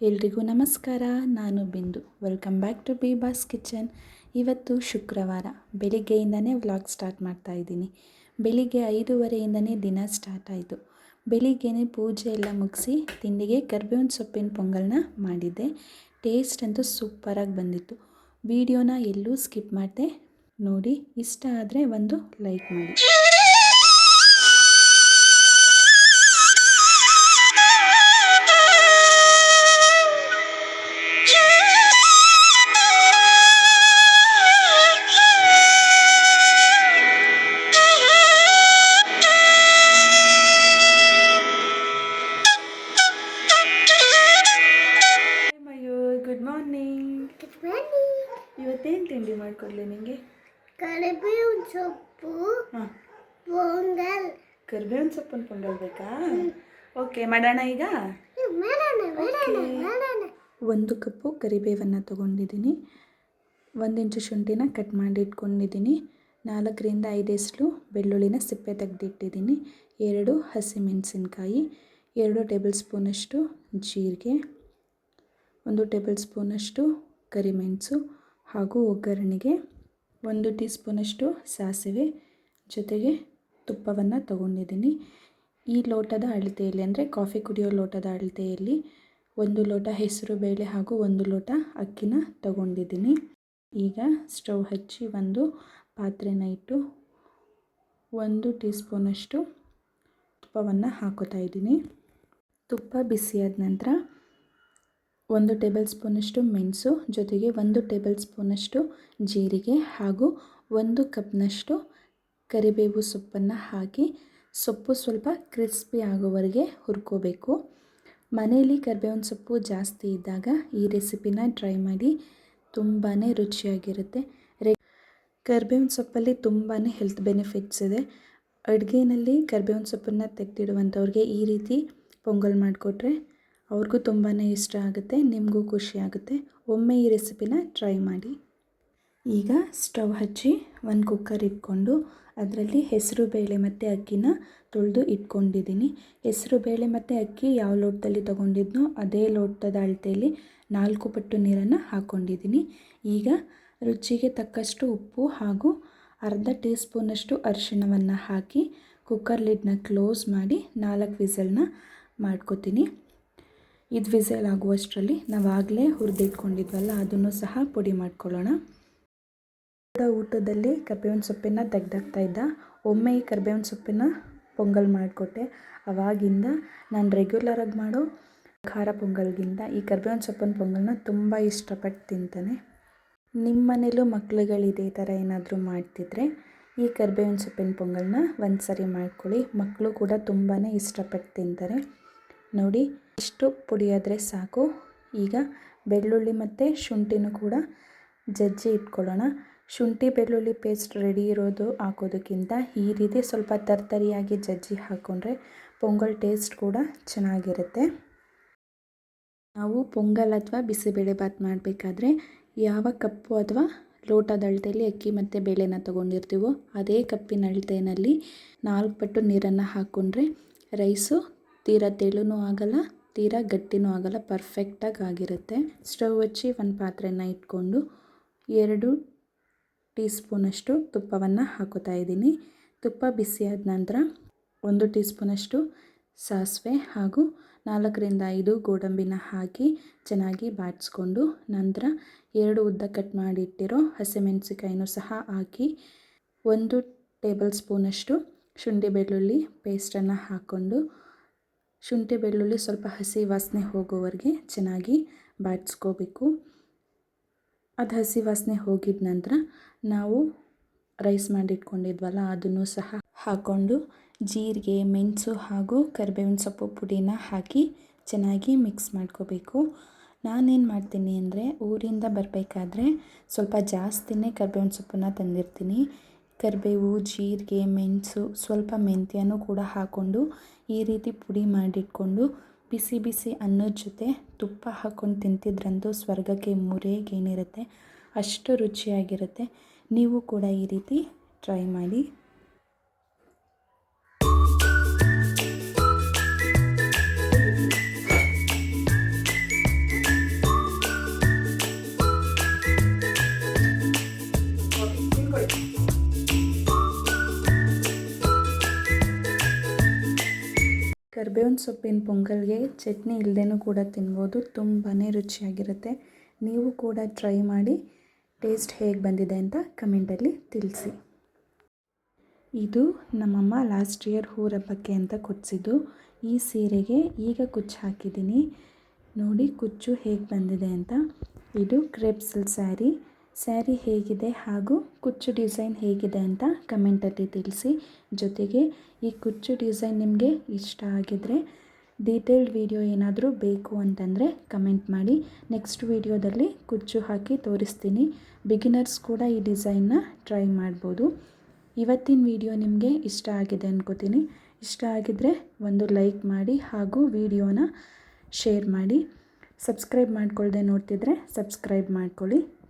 ಎಲ್ರಿಗೂ ನಮಸ್ಕಾರ. ನಾನು Bindu. Welcome back to B boss kitchen ಇವತ್ತು ಶುಕ್ರವಾರ. ಬೆಳಿಗ್ಗೆಯಿಂದನೇ ವ್ಲಾಗ್ ಸ್ಟಾರ್ಟ್ ಮಾಡ್ತಾ ಇದ್ದೀನಿ. ಬೆಳಿಗ್ಗೆ ಐದೂವರೆಯಿಂದನೇ ದಿನ ಸ್ಟಾರ್ಟ್ ಆಯಿತು. ಬೆಳಿಗ್ಗೆನೇ ಪೂಜೆ ಎಲ್ಲ ಮುಗಿಸಿ ತಿಂಡಿಗೆ ಕರ್ಬೇವಿನ ಸೊಪ್ಪಿನ ಪೊಂಗಲ್ನ ಮಾಡಿದ್ದೆ. ಟೇಸ್ಟ್ ಅಂತೂ ಸೂಪರಾಗಿ ಬಂದಿತ್ತು. ವಿಡಿಯೋನ ಎಲ್ಲೂ ಸ್ಕಿಪ್ ಮಾಡಿದೆ. ನೋಡಿ, ಇಷ್ಟ ಆದರೆ ಒಂದು ಲೈಕ್ ಮಾಡಿ. ಇವತ್ತೇನು ತಿಂಡಿ ಮಾಡಿಕೊಡ್ಲಿ ನಿಮಗೆ ಕರಿಬೇವಿನ ಸೊಪ್ಪು ಹಾಂ. ಪೊಂಗಲ್. ಕರಿಬೇವಿನ ಸೊಪ್ಪಿನ ಪೊಂಗಲ್ ಬೇಕಾ? ಓಕೆ ಮಾಡೋಣ ಈಗ? ಒಂದು ಕಪ್ಪು ಕರಿಬೇವನ್ನು ತೊಗೊಂಡಿದ್ದೀನಿ. ಒಂದು ಇಂಚು ಶುಂಠಿನ ಕಟ್ ಮಾಡಿ ಇಟ್ಕೊಂಡಿದ್ದೀನಿ. ನಾಲ್ಕರಿಂದ ಐದು ಎಸ್ಲು ಬೆಳ್ಳುಳ್ಳಿನ ಸಿಪ್ಪೆ ತೆಗೆದಿಟ್ಟಿದ್ದೀನಿ. ಎರಡು ಹಸಿಮೆಣಸಿನ್ಕಾಯಿ ಎರಡು ಟೇಬಲ್ ಸ್ಪೂನಷ್ಟು ಜೀರಿಗೆ ಒಂದು ಟೇಬಲ್ ಸ್ಪೂನಷ್ಟು ಕರಿಮೆಣಸು ಹಾಗೂ ಒಗ್ಗರಣೆಗೆ ಒಂದು ಟೀ ಸ್ಪೂನಷ್ಟು ಸಾಸಿವೆ ಜೊತೆಗೆ ತುಪ್ಪವನ್ನು ತಗೊಂಡಿದ್ದೀನಿ. ಈ ಲೋಟದ ಅಳತೆಯಲ್ಲಿ ಅಂದರೆ ಕಾಫಿ ಕುಡಿಯೋ ಲೋಟದ ಅಳತೆಯಲ್ಲಿ ಒಂದು ಲೋಟ ಹೆಸರು ಬೇಳೆ ಹಾಗೂ ಒಂದು ಲೋಟ ಅಕ್ಕಿನ ತಗೊಂಡಿದ್ದೀನಿ. ಈಗ ಸ್ಟವ್ ಹಚ್ಚಿ ಒಂದು ಪಾತ್ರೆನ ಇಟ್ಟು ಒಂದು ಟೀ ಸ್ಪೂನಷ್ಟು ತುಪ್ಪವನ್ನು ಹಾಕೋತಾ ಇದ್ದೀನಿ. ತುಪ್ಪ ಬಿಸಿಯಾದ ನಂತರ ಒಂದು ಟೇಬಲ್ ಸ್ಪೂನಷ್ಟು ಮೆಣಸು, ಜೊತೆಗೆ ಒಂದು ಟೇಬಲ್ ಸ್ಪೂನಷ್ಟು ಜೀರಿಗೆ ಹಾಗೂ ಒಂದು ಕಪ್ನಷ್ಟು ಕರಿಬೇವು ಸೊಪ್ಪನ್ನು ಹಾಕಿ ಸೊಪ್ಪು ಸ್ವಲ್ಪ ಕ್ರಿಸ್ಪಿ ಆಗೋವರೆಗೆ ಹುರ್ಕೋಬೇಕು. ಮನೆಯಲ್ಲಿ ಕರಿಬೇವಿನ ಸೊಪ್ಪು ಜಾಸ್ತಿ ಇದ್ದಾಗ ಈ ರೆಸಿಪಿನ ಟ್ರೈ ಮಾಡಿ ತುಂಬಾ ರುಚಿಯಾಗಿರುತ್ತೆ. ರೆ, ಕರಿಬೇವಿನ ಸೊಪ್ಪಲ್ಲಿ ತುಂಬಾ ಹೆಲ್ತ್ ಬೆನಿಫಿಟ್ಸ್ ಇದೆ. ಅಡುಗೆಯಲ್ಲಿ ಕರಿಬೇವಿನ ಸೊಪ್ಪನ್ನು ತೆಗೆದಿಡುವಂಥವ್ರಿಗೆ ಈ ರೀತಿ ಪೊಂಗಲ್ ಮಾಡಿಕೊಟ್ರೆ ಅವ್ರಿಗೂ ತುಂಬಾ ಇಷ್ಟ ಆಗುತ್ತೆ, ನಿಮಗೂ ಖುಷಿ ಆಗುತ್ತೆ. ಒಮ್ಮೆ ಈ ರೆಸಿಪಿನ ಟ್ರೈ ಮಾಡಿ. ಈಗ ಸ್ಟವ್ ಹಚ್ಚಿ ಒಂದು ಕುಕ್ಕರ್ ಇಟ್ಕೊಂಡು ಅದರಲ್ಲಿ ಹೆಸರು ಬೇಳೆ ಮತ್ತು ಅಕ್ಕಿನ ತೊಳೆದು ಇಟ್ಕೊಂಡಿದ್ದೀನಿ. ಹೆಸರು ಬೇಳೆ ಮತ್ತು ಅಕ್ಕಿ ಯಾವ ಲೋಟದಲ್ಲಿ ತೊಗೊಂಡಿದ್ನೋ ಅದೇ ಲೋಟದ ಅಳತೆಯಲ್ಲಿ ನಾಲ್ಕು ಪಟ್ಟು ನೀರನ್ನು ಹಾಕ್ಕೊಂಡಿದ್ದೀನಿ ಈಗ ರುಚಿಗೆ ತಕ್ಕಷ್ಟು ಉಪ್ಪು ಹಾಗೂ ಅರ್ಧ ಟೀ ಸ್ಪೂನಷ್ಟು ಅರಿಶಿಣವನ್ನು ಹಾಕಿ ಕುಕ್ಕರ್ ಲಿಡ್ನ ಕ್ಲೋಸ್ ಮಾಡಿ ನಾಲ್ಕು ವಿಸಲ್ನ ಮಾಡ್ಕೊತೀನಿ. ಇದು ವಿಸಲ್ ಆಗುವಷ್ಟರಲ್ಲಿ ನಾವು ಆಗಲೇ ಹುರಿದಿಟ್ಕೊಂಡಿದ್ವಲ್ಲ, ಅದನ್ನು ಸಹ ಪುಡಿ ಮಾಡ್ಕೊಳ್ಳೋಣ. ಊಟದಲ್ಲಿ ಕರ್ಬೇವಿನ ಸೊಪ್ಪಿನ ತೆಗ್ದಾಗ್ತಾ ಇದ್ದ. ಒಮ್ಮೆ ಈ ಕರ್ಬೇವಿನ ಸೊಪ್ಪಿನ ಪೊಂಗಲ್ ಮಾಡಿಕೊಟ್ಟೆ. ಅವಾಗಿಂದ ನಾನು ರೆಗ್ಯುಲರಾಗಿ ಮಾಡೋ ಖಾರ ಪೊಂಗಲ್ಗಿಂತ ಈ ಕರ್ಬೇವಿನ ಸೊಪ್ಪಿನ ಪೊಂಗಲ್ನ ತುಂಬ ಇಷ್ಟಪಟ್ಟು ತಿಂತಾನೆ. ನಿಮ್ಮ ಮನೇಲೂ ಮಕ್ಳುಗಳು ಇದೇ ಥರ ಏನಾದರೂ ಮಾಡ್ತಿದ್ರೆ ಈ ಕರ್ಬೇವಿನ ಸೊಪ್ಪಿನ ಪೊಂಗಲ್ನ ಒಂದು ಸರಿ ಮಾಡ್ಕೊಳ್ಳಿ. ಮಕ್ಕಳು ಕೂಡ ತುಂಬಾ ಇಷ್ಟಪಟ್ಟು ತಿಂತಾರೆ. ನೋಡಿ ಇಷ್ಟು ಪುಡಿಯಾದರೆ ಸಾಕು. ಈಗ ಬೆಳ್ಳುಳ್ಳಿ ಮತ್ತು ಶುಂಠಿನೂ ಕೂಡ ಜಜ್ಜಿ ಇಟ್ಕೊಳ್ಳೋಣ. ಶುಂಠಿ, ಬೆಳ್ಳುಳ್ಳಿ ಪೇಸ್ಟ್ ರೆಡಿ ಇರೋದು ಹಾಕೋದಕ್ಕಿಂತ ಈ ರೀತಿ ಸ್ವಲ್ಪ ತರ್ತರಿಯಾಗಿ ಜಜ್ಜಿ ಹಾಕ್ಕೊಂಡ್ರೆ ಪೊಂಗಲ್ ಟೇಸ್ಟ್ ಕೂಡ ಚೆನ್ನಾಗಿರುತ್ತೆ. ನಾವು ಪೊಂಗಲ್ ಅಥವಾ ಬಿಸಿಬೇಳೆಭಾತ್ ಮಾಡಬೇಕಾದ್ರೆ ಯಾವ ಕಪ್ಪು ಅಥವಾ ಲೋಟದ ಅಳತೆಯಲ್ಲಿ ಅಕ್ಕಿ ಮತ್ತು ಬೇಳೆನ ತೊಗೊಂಡಿರ್ತೀವೋ ಅದೇ ಕಪ್ಪಿನ ಅಳತೆಯಲ್ಲಿ ನಾಲ್ಕು ಪಟ್ಟು ನೀರನ್ನು ಹಾಕ್ಕೊಂಡ್ರೆ ರೈಸು ತೀರ ತೆಳುನೂ ಆಗಲ್ಲ ತೀರಾ ಗಟ್ಟಿನೂ ಆಗಲ್ಲ ಪರ್ಫೆಕ್ಟಾಗಿ ಆಗಿರುತ್ತೆ. ಸ್ಟವ್ ಹಚ್ಚಿ ಒಂದು ಪಾತ್ರೆನ ಇಟ್ಕೊಂಡು ಎರಡು ಟೀ ಸ್ಪೂನಷ್ಟು ತುಪ್ಪವನ್ನು ಹಾಕೋತಾ ಇದ್ದೀನಿ. ತುಪ್ಪ ಬಿಸಿಯಾದ ನಂತರ ಒಂದು ಟೀ ಸ್ಪೂನಷ್ಟು ಸಾಸಿವೆ ಹಾಗೂ ನಾಲ್ಕರಿಂದ ಐದು ಗೋಡಂಬಿನ ಹಾಕಿ ಚೆನ್ನಾಗಿ ಬಾಡಿಸ್ಕೊಂಡು ನಂತರ ಎರಡು ಉದ್ದ ಕಟ್ ಮಾಡಿಟ್ಟಿರೋ ಹಸಿಮೆಣಸಿಕಾಯಿನೂ ಸಹ ಹಾಕಿ ಒಂದು ಟೇಬಲ್ ಸ್ಪೂನಷ್ಟು ಶುಂಠಿ ಬೆಳ್ಳುಳ್ಳಿ ಪೇಸ್ಟನ್ನು ಹಾಕ್ಕೊಂಡು ಶುಂಠಿ, ಬೆಳ್ಳುಳ್ಳಿ ಸ್ವಲ್ಪ ಹಸಿ ವಾಸನೆ ಹೋಗೋವರೆಗೆ ಚೆನ್ನಾಗಿ ಬಾಡಿಸ್ಕೋಬೇಕು ಅದು ಹಸಿ ವಾಸನೆ ಹೋಗಿದ ನಂತರ ನಾವು ರೈಸ್ ಮಾಡಿಟ್ಕೊಂಡಿದ್ವಲ್ಲ, ಅದನ್ನು ಸಹ ಹಾಕ್ಕೊಂಡು ಜೀರಿಗೆ, ಮೆಣಸು ಹಾಗೂ ಕರಿಬೇವಿನ ಸೊಪ್ಪು ಪುಡಿನ ಹಾಕಿ ಚೆನ್ನಾಗಿ ಮಿಕ್ಸ್ ಮಾಡ್ಕೋಬೇಕು. ನಾನೇನು ಮಾಡ್ತೀನಿ ಅಂದರೆ ಊರಿಂದ ಬರಬೇಕಾದ್ರೆ ಸ್ವಲ್ಪ ಜಾಸ್ತಿನೇ ಕರಿಬೇವಿನ ಸೊಪ್ಪನ್ನ ತಂದಿರ್ತೀನಿ. ಕರಿಬೇವು ಜೀರಿಗೆ, ಮೆಣಸು ಸ್ವಲ್ಪ ಮೆಂತ್ಯನೂ ಕೂಡ ಹಾಕ್ಕೊಂಡು ಈ ರೀತಿ ಪುಡಿ ಮಾಡಿಟ್ಕೊಂಡು ಬಿಸಿ ಬಿಸಿ ಅನ್ನದ ಜೊತೆ ತುಪ್ಪ ಹಾಕ್ಕೊಂಡು ತಿಂತಿದ್ರಂತೂ ಸ್ವರ್ಗಕ್ಕೆ ಮುರೇಗೇನಿರುತ್ತೆ. ಅಷ್ಟು ರುಚಿಯಾಗಿರುತ್ತೆ. ನೀವು ಕೂಡ ಈ ರೀತಿ ಟ್ರೈ ಮಾಡಿ ಕರ್ಬೇವಿನ ಸೊಪ್ಪಿನ ಪೊಂಗಲ್ಗೆ ಚಟ್ನಿ ಇಲ್ಲದೇನೂ ಕೂಡ ತಿನ್ಬೋದು. ತುಂಬಾ ರುಚಿಯಾಗಿರುತ್ತೆ. ನೀವು ಕೂಡ ಟ್ರೈ ಮಾಡಿ ಟೇಸ್ಟ್ ಹೇಗೆ ಬಂದಿದೆ ಅಂತ ಕಮೆಂಟಲ್ಲಿ ತಿಳಿಸಿ. ಇದು ನಮ್ಮಮ್ಮ ಲಾಸ್ಟ್ ಇಯರ್ ಹೂರಬ್ಬಕ್ಕೆ ಅಂತ ಕೊಚ್ಚಿದ್ದು ಈ ಸೀರೆಗೆ ಈಗ ಕುಚ್ಚು ಹಾಕಿದ್ದೀನಿ. ನೋಡಿ ಕುಚ್ಚು ಹೇಗೆ ಬಂದಿದೆ ಅಂತ. ಇದು ಕ್ರೆಪ್ಸಲ್ ಸ್ಯಾರಿ ಸ್ಯಾರಿ ಹೇಗಿದೆ ಹಾಗೂ ಕುಚ್ಚು ಡಿಸೈನ್ ಹೇಗಿದೆ ಅಂತ ಕಮೆಂಟಲ್ಲಿ ತಿಳಿಸಿ. ಜೊತೆಗೆ ಈ ಕುಚ್ಚು ಡಿಸೈನ್ ನಿಮಗೆ ಇಷ್ಟ ಆಗಿದರೆ ಡೀಟೇಲ್ಡ್ ವಿಡಿಯೋ ಏನಾದರೂ ಬೇಕು ಅಂತಂದರೆ ಕಮೆಂಟ್ ಮಾಡಿ. ನೆಕ್ಸ್ಟ್ ವಿಡಿಯೋದಲ್ಲಿ ಕುಚ್ಚು ಹಾಕಿ ತೋರಿಸ್ತೀನಿ. ಬಿಗಿನರ್ಸ್ ಕೂಡ ಈ ಡಿಸೈನ್ನ ಟ್ರೈ ಮಾಡ್ಬೋದು. ಇವತ್ತಿನ ವಿಡಿಯೋ ನಿಮಗೆ ಇಷ್ಟ ಆಗಿದೆ ಅನ್ಕೋತೀನಿ. ಇಷ್ಟ ಆಗಿದ್ರೆ ಒಂದು ಲೈಕ್ ಮಾಡಿ ಹಾಗೂ ವಿಡಿಯೋನ ಶೇರ್ ಮಾಡಿ. ಸಬ್ಸ್ಕ್ರೈಬ್ ಮಾಡ್ಕೊಳ್ಳದೆ ನೋಡ್ತಿದ್ರೆ ಸಬ್ಸ್ಕ್ರೈಬ್ ಮಾಡ್ಕೊಳ್ಳಿ.